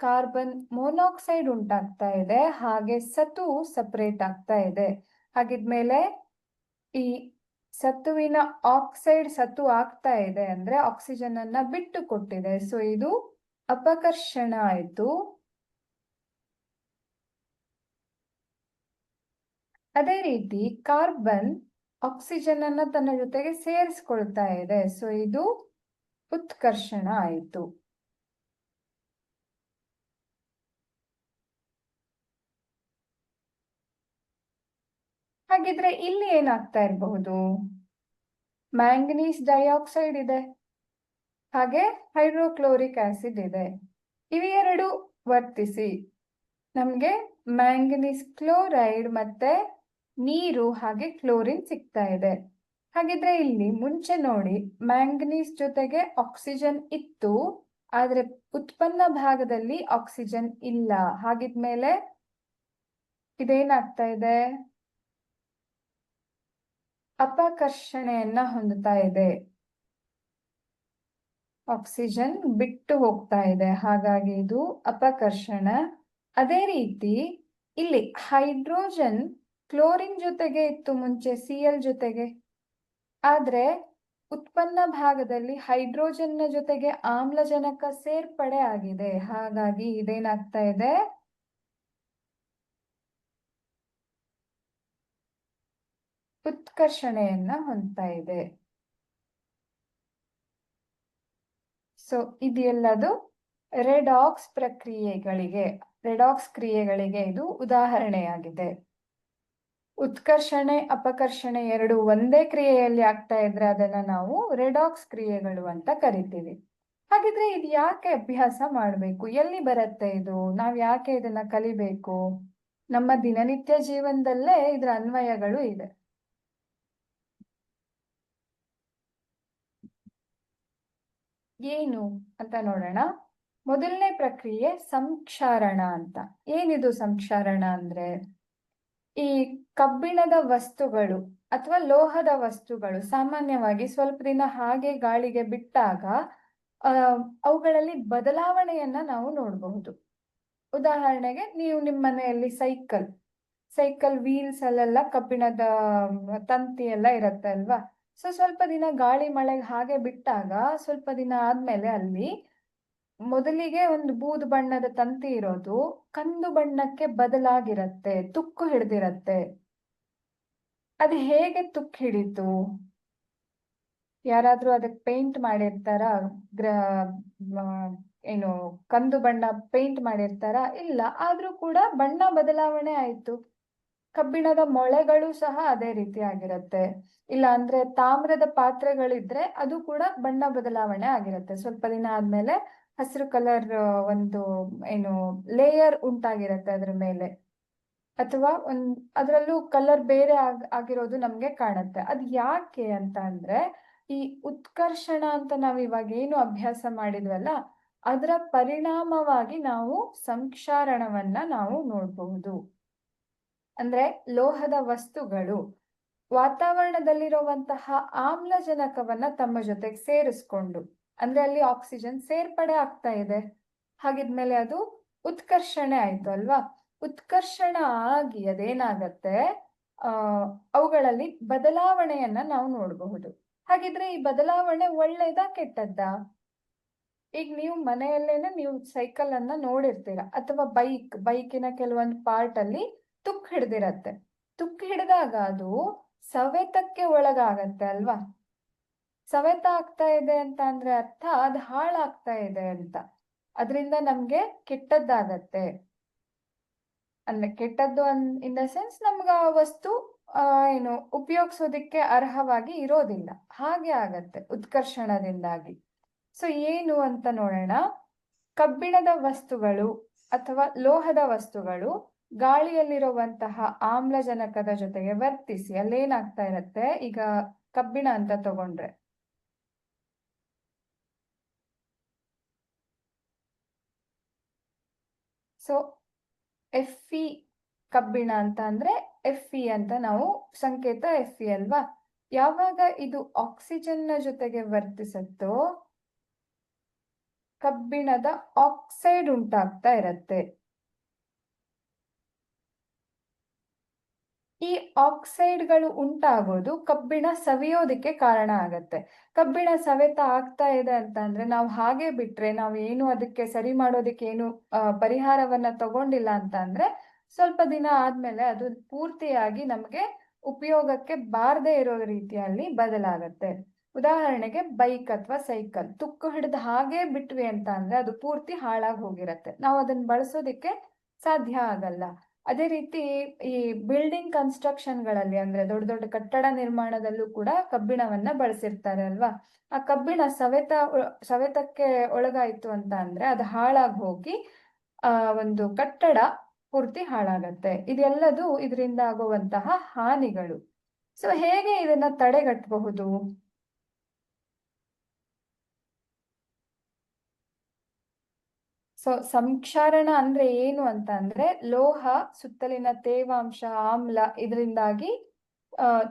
ಕಾರ್ಬನ್ ಮೊನಾಕ್ಸೈಡ್ ಉಂಟಾಗ್ತಾ ಇದೆ, ಹಾಗೆ ಸತು ಸಪರೇಟ್ ಆಗ್ತಾ ಇದೆ. ಹಾಗಿದ್ಮೇಲೆ ಈ ಸತುವಿನ ಆಕ್ಸೈಡ್ ಸತು ಆಗ್ತಾ ಇದೆ ಅಂದ್ರೆ ಆಕ್ಸಿಜನ್ ಅನ್ನ ಬಿಟ್ಟು ಕೊಟ್ಟಿದೆ. ಸೊ ಇದು ಅಪಕರ್ಷಣ ಆಯಿತು. ಅದೇ ರೀತಿ ಕಾರ್ಬನ್ ಆಕ್ಸಿಜನ್ ಅನ್ನ ತನ್ನ ಜೊತೆಗೆ ಸೇರಿಸ್ಕೊಳ್ತಾ ಇದೆ. ಸೊ ಇದು ಉತ್ಕರ್ಷಣ ಆಯಿತು. ಹಾಗಿದ್ರೆ ಇಲ್ಲಿ ಏನಾಗ್ತಾ ಇರಬಹುದು? ಮ್ಯಾಂಗನೀಸ್ ಡೈಆಕ್ಸೈಡ್ ಇದೆ. ಹಾಗೆ ಹೈಡ್ರೋಕ್ಲೋರಿಕ್ ಆಸಿಡ್ ಇದೆ. ಇವೆರಡು ವರ್ತಿಸಿ. ನಮಗೆ ಮ್ಯಾಂಗನೀಸ್ ಕ್ಲೋರೈಡ್ ಮತ್ತೆ ನೀರು ಹಾಗೆ ಕ್ಲೋರಿನ್ ಸಿಗ್ತಾ ಇದೆ. ಹಾಗಿದ್ರೆ ಇಲ್ಲಿ ಮುಂಚೆ ನೋಡಿ ಮ್ಯಾಂಗನೀಸ್ ಜೊತೆಗೆ ಆಕ್ಸಿಜನ್ ಇತ್ತು, ಆದ್ರೆ ಉತ್ಪನ್ನ ಭಾಗದಲ್ಲಿ ಆಕ್ಸಿಜನ್ ಇಲ್ಲ. ಹಾಗಿದ್ಮೇಲೆ ಇದೇನಾಗ್ತಾ ಇದೆ? ಅಪಕರ್ಷಣೆಯನ್ನ ಹೊಂದುತ್ತಾ ಇದೆ. ಆಕ್ಸಿಜನ್ ಬಿಟ್ಟು ಹೋಗ್ತಾ ಇದೆ. ಹಾಗಾಗಿ ಇದು ಅಪಕರ್ಷಣ. ಅದೇ ರೀತಿ ಇಲ್ಲಿ ಹೈಡ್ರೋಜನ್ ಕ್ಲೋರಿನ್ ಜೊತೆಗೆ ಇತ್ತು ಮುಂಚೆ ಸಿ ಎಲ್ ಜೊತೆಗೆ. ಆದ್ರೆ ಉತ್ಪನ್ನ ಭಾಗದಲ್ಲಿ ಹೈಡ್ರೋಜನ್ನ ಜೊತೆಗೆ ಆಮ್ಲಜನಕ ಸೇರ್ಪಡೆ ಆಗಿದೆ. ಹಾಗಾಗಿ ಇದೇನಾಗ್ತಾ ಇದೆ? ಉತ್ಕರ್ಷಣೆಯನ್ನ ಹೊಂದ್ತಾ ಇದೆ. ಸೊ ಇದೆಲ್ಲದು ರೆಡಾಕ್ಸ್ ಪ್ರಕ್ರಿಯೆಗಳಿಗೆ ರೆಡಾಕ್ಸ್ ಕ್ರಿಯೆಗಳಿಗೆ ಇದು ಉದಾಹರಣೆಯಾಗಿದೆ. ಉತ್ಕರ್ಷಣೆ, ಅಪಕರ್ಷಣೆ ಎರಡು ಒಂದೇ ಕ್ರಿಯೆಯಲ್ಲಿ ಆಗ್ತಾ ಇದ್ರೆ ಅದನ್ನ ನಾವು ರೆಡಾಕ್ಸ್ ಕ್ರಿಯೆಗಳು ಅಂತ ಕರಿತೀವಿ. ಹಾಗಿದ್ರೆ ಇದು ಯಾಕೆ ಅಭ್ಯಾಸ ಮಾಡಬೇಕು? ಎಲ್ಲಿ ಬರುತ್ತೆ ಇದು? ನಾವ್ ಯಾಕೆ ಇದನ್ನ ಕಲಿಬೇಕು? ನಮ್ಮ ದಿನನಿತ್ಯ ಜೀವನದಲ್ಲೇ ಇದ್ರ ಅನ್ವಯಗಳು ಇದೆ. ಏನು ಅಂತ ನೋಡೋಣ. ಮೊದಲನೇ ಪ್ರಕ್ರಿಯೆ ಸಂಕ್ಷಾರಣ ಅಂತ. ಏನಿದು ಸಂಕ್ಷಾರಣ ಅಂದ್ರೆ? ಈ ಕಬ್ಬಿಣದ ವಸ್ತುಗಳು ಅಥವಾ ಲೋಹದ ವಸ್ತುಗಳು ಸಾಮಾನ್ಯವಾಗಿ ಸ್ವಲ್ಪ ದಿನ ಹಾಗೆ ಗಾಳಿಗೆ ಬಿಟ್ಟಾಗ ಅವುಗಳಲ್ಲಿ ಬದಲಾವಣೆಯನ್ನ ನಾವು ನೋಡಬಹುದು. ಉದಾಹರಣೆಗೆ ನೀವು ನಿಮ್ಮ ಮನೆಯಲ್ಲಿ ಸೈಕಲ್. ಸೈಕಲ್ ವೀಲ್ಸ್ ಅಲ್ಲೆಲ್ಲ ಕಬ್ಬಿಣದ ತಂತಿ ಎಲ್ಲ ಇರತ್ತೆ ಅಲ್ವಾ ಸೊ ಸ್ವಲ್ಪ ದಿನ ಗಾಳಿ ಮಳೆಗೆ ಹಾಗೆ ಬಿಟ್ಟಾಗ ಸ್ವಲ್ಪ ದಿನ ಆದ್ಮೇಲೆ ಅಲ್ಲಿ ಮೊದಲಿಗೆ ಒಂದು ಬೂದು ಬಣ್ಣದ ತಂತಿ ಇರೋದು, ಕಂದು ಬಣ್ಣಕ್ಕೆ ಬದಲಾಗಿರತ್ತೆ, ತುಕ್ಕು ಹಿಡ್ದಿರತ್ತೆ. ಅದು ಹೇಗೆ ತುಕ್ಕು ಹಿಡಿತು? ಯಾರಾದ್ರೂ ಅದಕ್ಕೆ ಪೇಂಟ್ ಮಾಡಿರ್ತಾರ? ಗ್ರ ಏನು, ಕಂದು ಬಣ್ಣ ಪೇಂಟ್ ಮಾಡಿರ್ತಾರ? ಇಲ್ಲ, ಆದ್ರೂ ಕೂಡ ಬಣ್ಣ ಬದಲಾವಣೆ ಆಯ್ತು. ಕಬ್ಬಿಣದ ಮೊಳೆಗಳು ಸಹ ಅದೇ ರೀತಿ ಆಗಿರುತ್ತೆ. ಇಲ್ಲ ಅಂದ್ರೆ ತಾಮ್ರದ ಪಾತ್ರೆಗಳಿದ್ರೆ ಅದು ಕೂಡ ಬಣ್ಣ ಬದಲಾವಣೆ ಆಗಿರುತ್ತೆ. ಸ್ವಲ್ಪ ದಿನ ಆದ್ಮೇಲೆ ಹಸಿರು ಕಲರ್ ಒಂದು, ಏನು ಲೇಯರ್ ಉಂಟಾಗಿರುತ್ತೆ ಅದ್ರ ಮೇಲೆ. ಅಥವಾ ಒಂದ್, ಅದರಲ್ಲೂ ಕಲರ್ ಬೇರೆ ಆಗ್, ಆಗಿರೋದು ನಮ್ಗೆ ಕಾಣುತ್ತೆ. ಅದ್ ಯಾಕೆ ಅಂತ ಅಂದ್ರೆ, ಈ ಉತ್ಕರ್ಷಣ ಅಂತ ನಾವ್ ಇವಾಗ ಏನು ಅಭ್ಯಾಸ ಮಾಡಿದ್ವಲ್ಲ, ಅದರ ಪರಿಣಾಮವಾಗಿ ನಾವು ಸಂಕ್ಷಾರಣವನ್ನ ನಾವು ನೋಡಬಹುದು. ಅಂದ್ರೆ ಲೋಹದ ವಸ್ತುಗಳು, ವಾತಾವರಣದಲ್ಲಿರುವಂತಹ ಆಮ್ಲಜನಕವನ್ನ ತಮ್ಮ ಜೊತೆಗೆ ಸೇರಿಸ್ಕೊಂಡು, ಅಂದ್ರೆ ಅಲ್ಲಿ ಆಕ್ಸಿಜನ್ ಸೇರ್ಪಡೆ ಆಗ್ತಾ ಇದೆ. ಹಾಗಿದ್ಮೇಲೆ ಅದು ಉತ್ಕರ್ಷಣೆ ಆಯ್ತು ಅಲ್ವಾ? ಉತ್ಕರ್ಷಣ ಆಗಿ ಅದೇನಾಗತ್ತೆ? ಆ, ಅವುಗಳಲ್ಲಿ ಬದಲಾವಣೆಯನ್ನ ನಾವು ನೋಡಬಹುದು. ಹಾಗಿದ್ರೆ ಈ ಬದಲಾವಣೆ ಒಳ್ಳೇದಾ ಕೆಟ್ಟದ್ದಾ? ಈಗ ನೀವು ಮನೆಯಲ್ಲೇನೆ ನೀವು ಸೈಕಲ್ ಅನ್ನ ನೋಡಿರ್ತೀರ, ಅಥವಾ ಬೈಕ್ ಬೈಕಿನ ಕೆಲವೊಂದು ಪಾರ್ಟ್ ಅಲ್ಲಿ ತುಕ್ಕು ಹಿಡ್ದಿರತ್ತೆ. ತುಕ್ ಹಿಡಿದಾಗ ಅದು ಸವೆತಕ್ಕೆ ಒಳಗಾಗತ್ತೆ ಅಲ್ವಾ? ಸವೆತ ಆಗ್ತಾ ಇದೆ ಅಂತ ಅಂದ್ರೆ ಅರ್ಥ, ಅದು ಹಾಳಾಗ್ತಾ ಇದೆ ಅಂತ. ಅದರಿಂದ ನಮ್ಗೆ ಕೆಟ್ಟದ್ದಾಗತ್ತೆ. ಅಂದ್ರೆ ಕೆಟ್ಟದ್ದು ಅನ್ ಇನ್ ದ ಸೆನ್ಸ್ ನಮ್ಗ ಆ ವಸ್ತು ಏನು, ಉಪಯೋಗಿಸೋದಿಕ್ಕೆ ಅರ್ಹವಾಗಿ ಇರೋದಿಲ್ಲ. ಹಾಗೆ ಆಗತ್ತೆ ಉತ್ಕರ್ಷಣದಿಂದಾಗಿ. ಸೊ ಏನು ಅಂತ ನೋಡೋಣ. ಕಬ್ಬಿಣದ ವಸ್ತುಗಳು ಅಥವಾ ಲೋಹದ ವಸ್ತುಗಳು ಗಾಳಿಯಲ್ಲಿರುವಂತಹ ಆಮ್ಲಜನಕದ ಜೊತೆಗೆ ವರ್ತಿಸಿ, ಅಲ್ಲೇನಾಗ್ತಾ ಇರತ್ತೆ? ಈಗ ಕಬ್ಬಿಣ ಅಂತ ತಗೊಂಡ್ರೆ. ಸೊ ಎಫ್ ಇ ಕಬ್ಬಿಣ ಅಂತ ಅಂದ್ರೆ ಎಫ್ ಇ ಅಂತ ನಾವು ಸಂಕೇತ ಎಫ್ ಇ ಅಲ್ವಾ? ಯಾವಾಗ ಇದು ಆಕ್ಸಿಜನ್ನ ಜೊತೆಗೆ ವರ್ತಿಸುತ್ತೋ, ಕಬ್ಬಿಣದ ಆಕ್ಸೈಡ್ ಉಂಟಾಗ್ತಾ ಇರತ್ತೆ. ಈ ಆಕ್ಸೈಡ್ಗಳು ಉಂಟಾಗೋದು ಕಬ್ಬಿಣ ಸವಿಯೋದಿಕ್ಕೆ ಕಾರಣ ಆಗತ್ತೆ. ಕಬ್ಬಿಣ ಸವೆತ ಆಗ್ತಾ ಇದೆ ಅಂತ ಅಂದ್ರೆ ನಾವು ಹಾಗೆ ಬಿಟ್ರೆ ನಾವು ಏನು ಅದಕ್ಕೆ ಸರಿ ಮಾಡೋದಿಕ್ಕೆ ಏನು ಪರಿಹಾರವನ್ನ ತಗೊಂಡಿಲ್ಲ ಅಂತ ಅಂದ್ರೆ ಸ್ವಲ್ಪ ದಿನ ಆದ್ಮೇಲೆ ಅದು ಪೂರ್ತಿಯಾಗಿ ನಮಗೆ ಉಪಯೋಗಕ್ಕೆ ಬಾರದೇ ಇರೋ ರೀತಿಯಲ್ಲಿ ಬದಲಾಗತ್ತೆ. ಉದಾಹರಣೆಗೆ ಬೈಕ್ ಅಥವಾ ಸೈಕಲ್ ತುಕ್ಕು ಹಿಡಿದು ಹಾಗೆ ಬಿಟ್ವಿ ಅಂತ ಅಂದ್ರೆ ಅದು ಪೂರ್ತಿ ಹಾಳಾಗಿ ಹೋಗಿರತ್ತೆ. ನಾವು ಅದನ್ನ ಬಳಸೋದಿಕ್ಕೆ ಸಾಧ್ಯ ಆಗಲ್ಲ. ಅದೇ ರೀತಿ ಈ ಬಿಲ್ಡಿಂಗ್ ಕನ್ಸ್ಟ್ರಕ್ಷನ್ಗಳಲ್ಲಿ ಅಂದ್ರೆ ದೊಡ್ಡ ದೊಡ್ಡ ಕಟ್ಟಡ ನಿರ್ಮಾಣದಲ್ಲೂ ಕೂಡ ಕಬ್ಬಿಣವನ್ನ ಬಳಸಿರ್ತಾರೆ ಅಲ್ವಾ? ಆ ಕಬ್ಬಿಣ ಸವೆತ ಸವೆತಕ್ಕೆ ಒಳಗಾಯ್ತು ಅಂತ ಅಂದ್ರೆ ಅದು ಹಾಳಾಗಿ ಹೋಗಿ, ಆ, ಒಂದು ಕಟ್ಟಡ ಪೂರ್ತಿ ಹಾಳಾಗತ್ತೆ. ಇದೆಲ್ಲದು ಇದರಿಂದ ಆಗುವಂತಹ ಹಾನಿಗಳು. ಸೊ ಹೇಗೆ ಇದನ್ನ ತಡೆಗಟ್ಟಬಹುದು ಸೊ ಸಂಕ್ಷಾರಣ ಅಂದ್ರೆ ಏನು ಅಂತ ಅಂದ್ರೆ ಲೋಹ, ಸುತ್ತಲಿನ ತೇವಾಂಶ, ಆಮ್ಲ ಇದರಿಂದಾಗಿ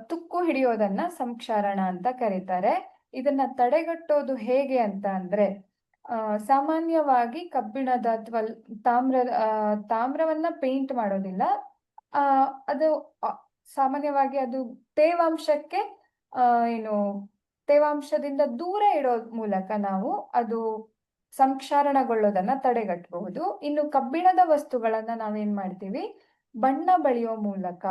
ತುಕ್ಕು ಹಿಡಿಯೋದನ್ನ ಸಂಕ್ಷಾರಣ ಅಂತ ಕರೀತಾರೆ. ಇದನ್ನ ತಡೆಗಟ್ಟೋದು ಹೇಗೆ ಅಂತ ಅಂದ್ರೆ ಸಾಮಾನ್ಯವಾಗಿ ಕಬ್ಬಿಣದ ಅಥವಾ ತಾಮ್ರ ತಾಮ್ರವನ್ನ ಪೇಂಟ್ ಮಾಡೋದಿಲ್ಲ. ಅದು ಸಾಮಾನ್ಯವಾಗಿ ಅದು ತೇವಾಂಶಕ್ಕೆ ಏನು, ತೇವಾಂಶದಿಂದ ದೂರ ಇಡೋ ಮೂಲಕ ನಾವು ಅದು ಸಂಕ್ಷಾರಣಗೊಳ್ಳೋದನ್ನ ತಡೆಗಟ್ಟಬಹುದು. ಇನ್ನು ಕಬ್ಬಿಣದ ವಸ್ತುಗಳನ್ನ ನಾವೇನ್ ಮಾಡ್ತೀವಿ? ಬಣ್ಣ ಬಳಿಯೋ ಮೂಲಕ.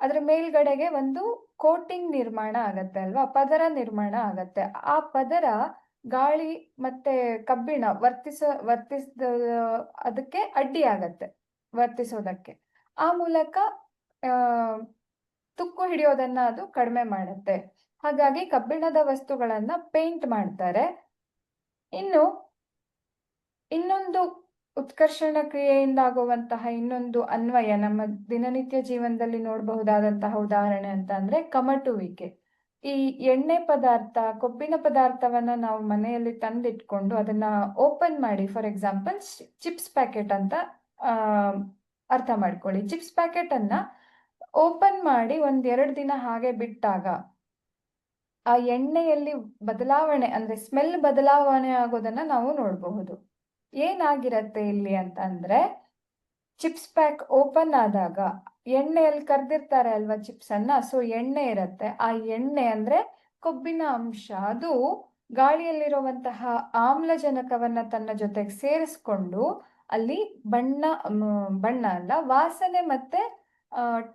ಅದ್ರ ಮೇಲ್ಗಡೆಗೆ ಒಂದು ಕೋಟಿಂಗ್ ನಿರ್ಮಾಣ ಆಗತ್ತೆ ಅಲ್ವಾ? ಪದರ ನಿರ್ಮಾಣ ಆಗತ್ತೆ. ಆ ಪದರ ಗಾಳಿ ಮತ್ತೆ ಕಬ್ಬಿಣ ವರ್ತಿಸ, ವರ್ತಿಸಿದ, ಅದಕ್ಕೆ ಅಡ್ಡಿ ಆಗತ್ತೆ ವರ್ತಿಸೋದಕ್ಕೆ. ಆ ಮೂಲಕ ತುಕ್ಕು ಹಿಡಿಯೋದನ್ನ ಅದು ಕಡಿಮೆ ಮಾಡುತ್ತೆ. ಹಾಗಾಗಿ ಕಬ್ಬಿಣದ ವಸ್ತುಗಳನ್ನ ಪೇಂಟ್ ಮಾಡ್ತಾರೆ. ಇನ್ನು ಇನ್ನೊಂದು ಉತ್ಕರ್ಷಣ ಕ್ರಿಯೆಯಿಂದ ಆಗುವಂತಹ ಇನ್ನೊಂದು ಅನ್ವಯ ನಮ್ಮ ದಿನನಿತ್ಯ ಜೀವನದಲ್ಲಿ ನೋಡಬಹುದಾದಂತಹ ಉದಾಹರಣೆ ಅಂತ ಅಂದ್ರೆ ಕಮಟುವಿಕೆ. ಈ ಎಣ್ಣೆ ಪದಾರ್ಥ, ಕೊಬ್ಬಿನ ಪದಾರ್ಥವನ್ನ ನಾವು ಮನೆಯಲ್ಲಿ ತಂದಿಟ್ಕೊಂಡು ಅದನ್ನ ಓಪನ್ ಮಾಡಿ ಫಾರ್ ಎಕ್ಸಾಂಪಲ್ ಚಿಪ್ಸ್ ಪ್ಯಾಕೆಟ್ ಅಂತ ಅರ್ಥ ಮಾಡ್ಕೊಳ್ಳಿ. ಚಿಪ್ಸ್ ಪ್ಯಾಕೆಟ್ ಅನ್ನ ಓಪನ್ ಮಾಡಿ ಒಂದ್ ಎರಡು ದಿನ ಹಾಗೆ ಬಿಟ್ಟಾಗ ಆ ಎಣ್ಣೆಯಲ್ಲಿ ಬದಲಾವಣೆ ಅಂದ್ರೆ ಸ್ಮೆಲ್ ಬದಲಾವಣೆ ಆಗೋದನ್ನ ನಾವು ನೋಡಬಹುದು. ಏನಾಗಿರತ್ತೆ ಇಲ್ಲಿ ಅಂತ ಅಂದ್ರೆ ಚಿಪ್ಸ್ ಪ್ಯಾಕ್ ಓಪನ್ ಆದಾಗ ಎಣ್ಣೆಯಲ್ಲಿ ಕರ್ದಿರ್ತಾರೆ ಅಲ್ವಾ ಚಿಪ್ಸ್ ಅನ್ನ? ಸೊ ಎಣ್ಣೆ ಇರತ್ತೆ. ಆ ಎಣ್ಣೆ ಅಂದ್ರೆ ಕೊಬ್ಬಿನ ಅಂಶ. ಅದು ಗಾಳಿಯಲ್ಲಿರುವಂತಹ ಆಮ್ಲಜನಕವನ್ನ ತನ್ನ ಜೊತೆಗೆ ಸೇರಿಸ್ಕೊಂಡು ಅಲ್ಲಿ ಬಣ್ಣ ಬಣ್ಣ ಅಲ್ಲ, ವಾಸನೆ ಮತ್ತೆ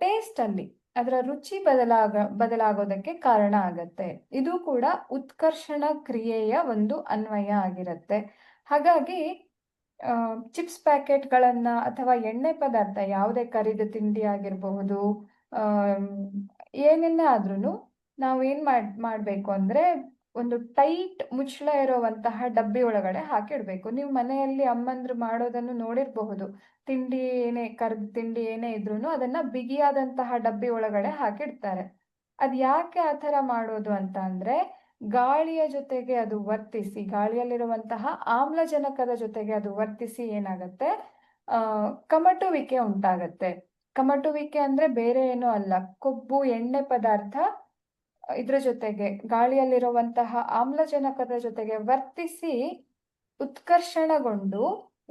ಟೇಸ್ಟ್ ಅಲ್ಲಿ ಅದರ ರುಚಿ ಬದಲಾಗ, ಬದಲಾಗೋದಕ್ಕೆ ಕಾರಣ ಆಗತ್ತೆ. ಇದು ಕೂಡ ಉತ್ಕರ್ಷಣ ಕ್ರಿಯೆಯ ಒಂದು ಅನ್ವಯ ಆಗಿರತ್ತೆ. ಹಾಗಾಗಿ ಚಿಪ್ಸ್ ಪ್ಯಾಕೆಟ್ಗಳನ್ನ ಅಥವಾ ಎಣ್ಣೆ ಪದಾರ್ಥ, ಯಾವುದೇ ಕರಿದ ತಿಂಡಿ ಆಗಿರಬಹುದು ಏನೆಲ್ಲ ಆದ್ರೂ ನಾವು ಏನ್ ಮಾಡ್, ಮಾಡ್ಬೇಕು ಅಂದ್ರೆ ಒಂದು ಟೈಟ್ ಮುಚ್ಚಳ ಇರುವಂತಹ ಡಬ್ಬಿ ಒಳಗಡೆ ಹಾಕಿಡ್ಬೇಕು. ನೀವು ಮನೆಯಲ್ಲಿ ಅಮ್ಮಂದ್ರು ಮಾಡೋದನ್ನು ನೋಡಿರಬಹುದು. ತಿಂಡಿ ಏನೇ, ಕರ್ದ ತಿಂಡಿ ಏನೇ ಇದ್ರೂ ಅದನ್ನ ಬಿಗಿಯಾದಂತಹ ಡಬ್ಬಿ ಒಳಗಡೆ ಹಾಕಿಡ್ತಾರೆ. ಅದ್ ಯಾಕೆ ಆ ಥರ ಮಾಡೋದು ಅಂತ ಅಂದ್ರೆ ಗಾಳಿಯ ಜೊತೆಗೆ ಅದು ವರ್ತಿಸಿ, ಗಾಳಿಯಲ್ಲಿರುವಂತಹ ಆಮ್ಲಜನಕದ ಜೊತೆಗೆ ಅದು ವರ್ತಿಸಿ ಏನಾಗತ್ತೆ? ಕಮಟುವಿಕೆ ಉಂಟಾಗತ್ತೆ. ಕಮಟುವಿಕೆ ಅಂದ್ರೆ ಬೇರೆ ಏನೂ ಅಲ್ಲ, ಕೊಬ್ಬು, ಎಣ್ಣೆ ಪದಾರ್ಥ, ಇದ್ರ ಜೊತೆಗೆ ಗಾಳಿಯಲ್ಲಿರುವಂತಹ ಆಮ್ಲಜನಕದ ಜೊತೆಗೆ ವರ್ತಿಸಿ ಉತ್ಕರ್ಷಣಗೊಂಡು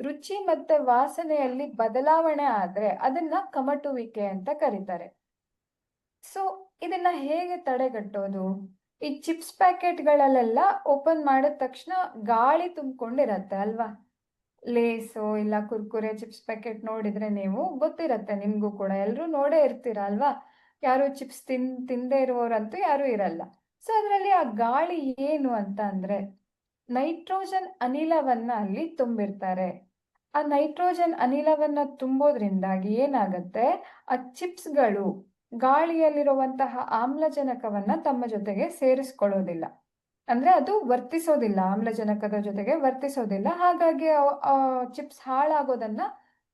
ರುಚಿ ಮತ್ತೆ ವಾಸನೆಯಲ್ಲಿ ಬದಲಾವಣೆ ಆದ್ರೆ ಅದನ್ನ ಕಮಟುವಿಕೆ ಅಂತ ಕರೀತಾರೆ. ಸೊ ಇದನ್ನ ಹೇಗೆ ತಡೆಗಟ್ಟೋದು? ಈ ಚಿಪ್ಸ್ ಪ್ಯಾಕೆಟ್ಗಳಲ್ಲೆಲ್ಲ ಓಪನ್ ಮಾಡಿದ ತಕ್ಷಣ ಗಾಳಿ ತುಂಬಿಕೊಂಡಿರತ್ತೆ ಅಲ್ವಾ? ಲೇಸು ಇಲ್ಲ ಕುರ್ಕುರೆ ಚಿಪ್ಸ್ ಪ್ಯಾಕೆಟ್ ನೋಡಿದ್ರೆ ನೀವು ಗೊತ್ತಿರತ್ತೆ, ನಿಮಗೂ ಕೂಡ. ಎಲ್ಲರೂ ನೋಡೇ ಇರ್ತೀರ ಅಲ್ವಾ? ಯಾರು ಚಿಪ್ಸ್ ತಿನ್ ತಿಂದೇ ಇರುವವರಂತೂ ಯಾರು ಇರಲ್ಲ. ಸೊ ಅದರಲ್ಲಿ ಆ ಗಾಳಿ ಏನು ಅಂತ ಅಂದ್ರೆ ನೈಟ್ರೋಜನ್ ಅನಿಲವನ್ನ ಅಲ್ಲಿ ತುಂಬಿರ್ತಾರೆ. ಆ ನೈಟ್ರೋಜನ್ ಅನಿಲವನ್ನ ತುಂಬೋದ್ರಿಂದಾಗಿ ಏನಾಗತ್ತೆ? ಆ ಚಿಪ್ಸ್ಗಳು ಗಾಳಿಯಲ್ಲಿರುವಂತಹ ಆಮ್ಲಜನಕವನ್ನ ತಮ್ಮ ಜೊತೆಗೆ ಸೇರಿಸ್ಕೊಳ್ಳೋದಿಲ್ಲ. ಅಂದ್ರೆ ಅದು ವರ್ತಿಸೋದಿಲ್ಲ, ಆಮ್ಲಜನಕದ ಜೊತೆಗೆ ವರ್ತಿಸೋದಿಲ್ಲ. ಹಾಗಾಗಿ ಚಿಪ್ಸ್ ಹಾಳಾಗೋದನ್ನ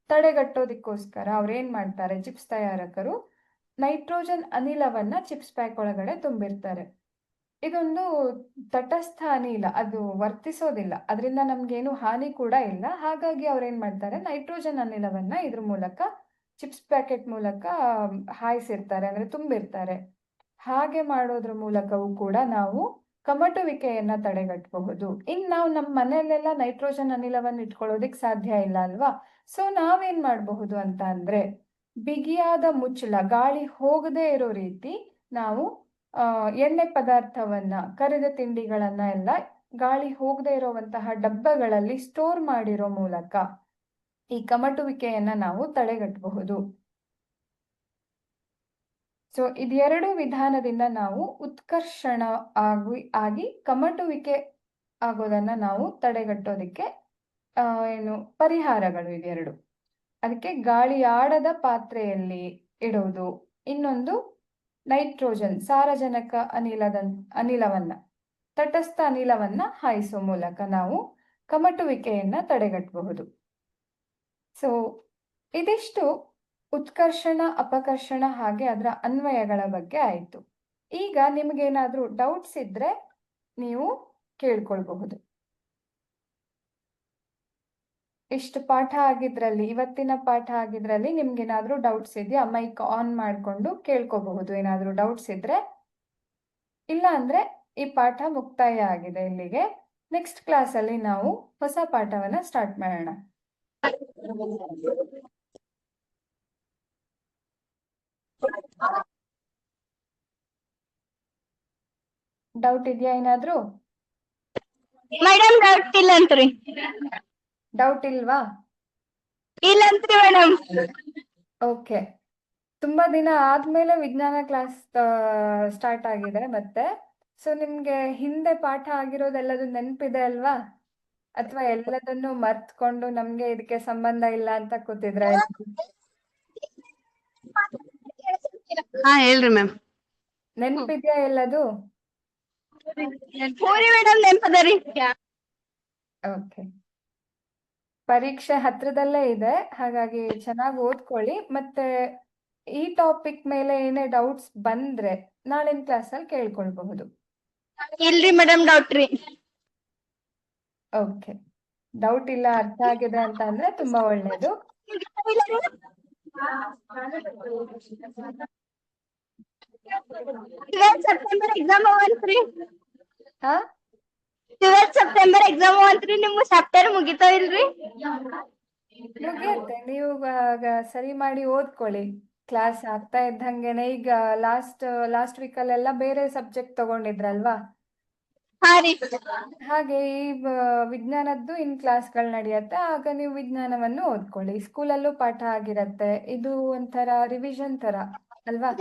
ತಡೆಗಟ್ಟೋದಿಕ್ಕೋಸ್ಕರ ಅವ್ರೇನ್ ಮಾಡ್ತಾರೆ, ಚಿಪ್ಸ್ ತಯಾರಕರು ನೈಟ್ರೋಜನ್ ಅನಿಲವನ್ನ ಚಿಪ್ಸ್ ಪ್ಯಾಕ್ ಒಳಗಡೆ ತುಂಬಿರ್ತಾರೆ. ಇದೊಂದು ತಟಸ್ಥ ಅನಿಲ, ಅದು ವರ್ತಿಸೋದಿಲ್ಲ. ಅದರಿಂದ ನಮ್ಗೇನು ಹಾನಿ ಕೂಡ ಇಲ್ಲ. ಹಾಗಾಗಿ ಅವ್ರೇನ್ ಮಾಡ್ತಾರೆ, ನೈಟ್ರೋಜನ್ ಅನಿಲವನ್ನ ಇದ್ರ ಮೂಲಕ ಚಿಪ್ಸ್ ಪ್ಯಾಕೆಟ್ ಮೂಲಕ ಹಾಯಿಸಿರ್ತಾರೆ ಅಂದ್ರೆ ತುಂಬಿರ್ತಾರೆ. ಹಾಗೆ ಮಾಡೋದ್ರ ಮೂಲಕವೂ ಕೂಡ ನಾವು ಕಮಟುವಿಕೆಯನ್ನ ತಡೆಗಟ್ಟಬಹುದು ಇನ್ ನಾವು ನಮ್ಮ ಮನೆಯಲ್ಲೆಲ್ಲ ನೈಟ್ರೋಜನ್ ಅನಿಲವನ್ನು ಇಟ್ಕೊಳ್ಳೋದಿಕ್ ಸಾಧ್ಯ ಇಲ್ಲ ಅಲ್ವಾ? ಸೊ, ನಾವೇನ್ ಮಾಡಬಹುದು ಅಂತ ಅಂದ್ರೆ, ಬಿಗಿಯಾದ ಮುಚ್ಚಳ, ಗಾಳಿ ಹೋಗದೇ ಇರೋ ರೀತಿ ನಾವು ಎಣ್ಣೆ ಪದಾರ್ಥವನ್ನ, ಕರಿದ ತಿಂಡಿಗಳನ್ನ ಎಲ್ಲ ಗಾಳಿ ಹೋಗದೆ ಇರುವಂತಹ ಡಬ್ಬಗಳಲ್ಲಿ ಸ್ಟೋರ್ ಮಾಡಿರೋ ಮೂಲಕ ಈ ಕಮಟುವಿಕೆಯನ್ನ ನಾವು ತಡೆಗಟ್ಟಬಹುದು. ಸೊ ಇದೆರಡು ವಿಧಾನದಿಂದ ನಾವು ಉತ್ಕರ್ಷಣ ಆಗಿ ಆಗಿ ಕಮಟುವಿಕೆ ಆಗೋದನ್ನ ನಾವು ತಡೆಗಟ್ಟೋದಕ್ಕೆ ಏನು ಪರಿಹಾರಗಳು ಇದೆರಡು ಅದಕ್ಕೆ ಗಾಳಿಯಾಡದ ಪಾತ್ರೆಯಲ್ಲಿ ಇಡೋದು. ಇನ್ನೊಂದು ನೈಟ್ರೋಜನ್, ಸಾರಜನಕ ಅನಿಲದ ಅನಿಲವನ್ನ, ತಟಸ್ಥ ಅನಿಲವನ್ನ ಹಾಯಿಸುವ ಮೂಲಕ ನಾವು ಕಮಟುವಿಕೆಯನ್ನ ತಡೆಗಟ್ಟಬಹುದು. ಸೊ ಇದಿಷ್ಟು ಉತ್ಕರ್ಷಣ, ಅಪಕರ್ಷಣ ಹಾಗೆ ಅದರ ಅನ್ವಯಗಳ ಬಗ್ಗೆ ಆಯಿತು. ಈಗ ನಿಮಗೇನಾದ್ರೂ ಡೌಟ್ಸ್ ಇದ್ರೆ ನೀವು ಕೇಳ್ಕೊಳ್ಬಹುದು. ಇಷ್ಟು ಪಾಠ ಆಗಿದ್ರಲ್ಲಿ, ಇವತ್ತಿನ ಪಾಠ ಆಗಿದ್ರಲ್ಲಿ ನಿಮ್ಗೇನಾದ್ರೂ ಡೌಟ್ಸ್ ಇದೆಯಾ? ಮೈಕ್ ಆನ್ ಮಾಡ್ಕೊಂಡು ಕೇಳ್ಕೋಬಹುದು. ಏನಾದ್ರೂ ಡೌಟ್ಸ್ ಇದ್ರೆ. ಇಲ್ಲ ಅಂದ್ರೆ ಈ ಪಾಠ ಮುಕ್ತಾಯ ಆಗಿದೆ ಇಲ್ಲಿಗೆ. ನೆಕ್ಸ್ಟ್ ಕ್ಲಾಸಲ್ಲಿ ನಾವು ಹೊಸ ಪಾಠವನ್ನ ಸ್ಟಾರ್ಟ್ ಮಾಡೋಣ. ಡೌಟ್ ಇದೆಯಾ ಏನಾದ್ರು? ಮೇಡಮ್ ಡೌಟ್ ಇಲ್ಲಂತ್ರಿ ಡೌಟ್ ಇಲ್ವಾ? ಇಲ್ಲಂತ್ರಿ ಮೇಡಮ್ ಓಕೆ ತುಂಬಾ ದಿನ ಆದ್ಮೇಲೆ ವಿಜ್ಞಾನ ಕ್ಲಾಸ್ ಸ್ಟಾರ್ಟ್ ಆಗಿದೆ ಮತ್ತೆ. ಸೊ ನಿಮ್ಗೆ ಹಿಂದೆ ಪಾಠ ಆಗಿರೋದೆಲ್ಲದು ನೆನಪಿದೆ ಅಲ್ವಾ? ಅಥವಾ ಎಲ್ಲದನ್ನು ಮರ್ತ್ಕೊಂಡು ನಮ್ಗೆ ಇದಕ್ಕೆ ಸಂಬಂಧ ಇಲ್ಲ ಅಂತ ಕೂತಿದ್ರ ಹಾ ಹೇಳ್ರಿ ಮ್ಯಾಮ್ ನೆನ್ಪಿದ್ಯಾ ಎಲ್ಲದು? ಓಕೆ ಪರೀಕ್ಷೆ ಹತ್ರದಲ್ಲೇ ಇದೆ ಹಾಗಾಗಿ ಚೆನ್ನಾಗಿ ಓದ್ಕೊಳ್ಳಿ. ಮತ್ತೆ ಈ ಟಾಪಿಕ್ ಮೇಲೆ ಏನೇ ಡೌಟ್ಸ್ ಬಂದ್ರೆ ನಾಳಿನ ಕ್ಲಾಸಲ್ಲಿ ಕೇಳ್ಕೊಳ್ಬಹುದು. ಇಲ್ರಿ ಮೇಡಮ್ ಡಾಕ್ಟ್ರಿ ಓಕೆ ಡೌಟ್ ಇಲ್ಲ ಅರ್ಥ ಆಗಿದೆ ಅಂತ ಅಂದ್ರೆ ತುಂಬಾ ಒಳ್ಳೇದು. ಸೆಪ್ಟೆಂಬರ್ ಎಕ್ಸಾಮ್ ಅವಂತ್ರಿ ಹಾ? ಸೆಪ್ಟೆಂಬರ್ ಎಕ್ಸಾಮ್ ಅವಂತ್ರಿ ನಿಮ್ಗೆ ಚಾಪ್ಟರ್ ಮುಗಿತಾವ ಇಲ್ರಿ? ಮುಗಿಯುತ್ತೆ. ನೀವು ಸರಿ ಮಾಡಿ ಓದ್ಕೊಳ್ಳಿ. ಕ್ಲಾಸ್ ಆಗ್ತಾ ಇದ್ದಂಗೆನೆ ಈಗ ಲಾಸ್ಟ್ ಲಾಸ್ಟ್ ವೀಕಲ್ಲೆಲ್ಲ ಬೇರೆ ಸಬ್ಜೆಕ್ಟ್ ತಗೊಂಡಿದ್ರಲ್ವಾ? ಹಾ ರೀ ಹಾಗೆ ಈ ವಿಜ್ಞಾನದ್ದು ಇನ್ ಕ್ಲಾಸ್ಗಳು ನಡೆಯುತ್ತೆ. ಆಗ ನೀವು ವಿಜ್ಞಾನವನ್ನು ಓದ್ಕೊಳ್ಳಿ. ಸ್ಕೂಲಲ್ಲೂ ಪಾಠ ಆಗಿರತ್ತೆ. ಇದು ಒಂಥರ ರಿವಿಷನ್ ತರ ಅಲ್ವಾ?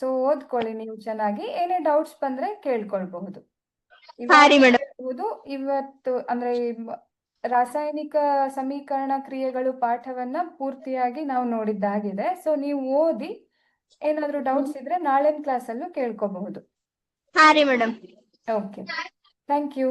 ಸೊ ಓದ್ಕೊಳ್ಳಿ ನೀವು ಚೆನ್ನಾಗಿ. ಏನೇ ಡೌಟ್ಸ್ ಬಂದ್ರೆ ಕೇಳ್ಕೊಳ್ಬಹುದು. ಹಾ ರೀ ಮೇಡಮ್. ಇವಾಗ ಇವತ್ತು ಅಂದ್ರೆ ಈ ಮ- ರಾಸಾಯನಿಕ ಸಮೀಕರಣ ಕ್ರಿಯೆಗಳು ಪಾಠವನ್ನ ಪೂರ್ತಿಯಾಗಿ ನಾವು ನೋಡಿದ್ದಾಗಿದೆ. ಸೊ ನೀವು ಓದಿ ಏನಾದ್ರೂ ಡೌಟ್ಸ್ ಇದ್ರೆ ನಾಳೆ ಕ್ಲಾಸ್ ಅಲ್ಲೂ ಕೇಳ್ಕೋಬಹುದು. ಹಾ ರೀ ಮೇಡಮ್ ಓಕೆ ಥ್ಯಾಂಕ್ ಯು